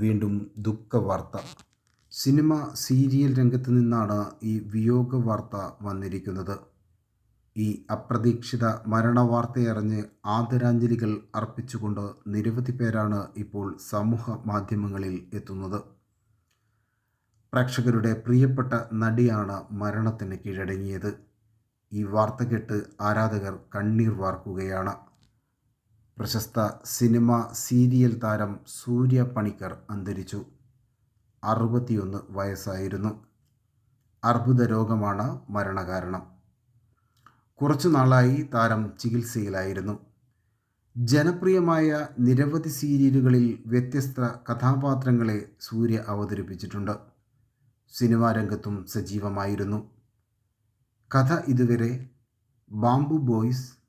വീണ്ടും ദുഃഖവാർത്ത. Cinema serial രംഗത്ത് നിന്നാണ് ഈ വിയോഗ വാർത്ത വന്നിരിക്കുന്നത്. ഈ അപ്രതീക്ഷിത മരണവാർത്തയറിഞ്ഞ് ആദരാഞ്ജലികൾ അർപ്പിച്ചുകൊണ്ട് നിരവധി പേരാണ് ഇപ്പോൾ സമൂഹ മാധ്യമങ്ങളിൽ എത്തുന്നത്. പ്രേക്ഷകരുടെ പ്രിയപ്പെട്ട നടിയാണ് മരണത്തിന് കീഴടങ്ങിയത്. ഈ വാർത്ത കേട്ട് ആരാധകർ കണ്ണീർ വാർക്കുകയാണ്. പ്രശസ്ത സിനിമ സീരിയൽ താരം സൂര്യ പണിക്കർ അന്തരിച്ചു. അറുപത്തിയൊന്ന് വയസ്സായിരുന്നു. അർബുദ രോഗമാണ് മരണകാരണം. കുറച്ചു നാളായി താരം ചികിത്സയിലായിരുന്നു. ജനപ്രിയമായ നിരവധി സീരിയലുകളിൽ വ്യത്യസ്ത കഥാപാത്രങ്ങളെ സൂര്യ അവതരിപ്പിച്ചിട്ടുണ്ട്. സിനിമാ രംഗത്തും സജീവമായിരുന്നു. കഥ ഇതുവരെ ബാംബു ബോയ്സ്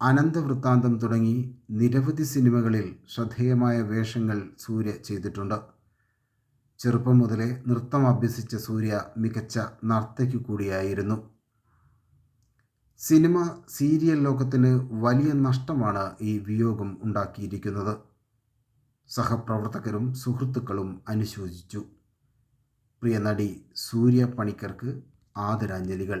അനന്തവൃത്താന്തം തുടങ്ങി നിരവധി സിനിമകളിൽ ശ്രദ്ധേയമായ വേഷങ്ങൾ സൂര്യ ചെയ്തിട്ടുണ്ട്. ചെറുപ്പം മുതലേ നൃത്തം അഭ്യസിച്ച സൂര്യ മികച്ച നർത്തയ്ക്ക് കൂടിയായിരുന്നു. സിനിമ സീരിയൽ ലോകത്തിന് വലിയ നഷ്ടമാണ് ഈ വിയോഗം ഉണ്ടാക്കിയിരിക്കുന്നത്. സഹപ്രവർത്തകരും സുഹൃത്തുക്കളും അനുശോചിച്ചു. പ്രിയ നടി സൂര്യ പണിക്കർക്ക് ആദരാഞ്ജലികൾ.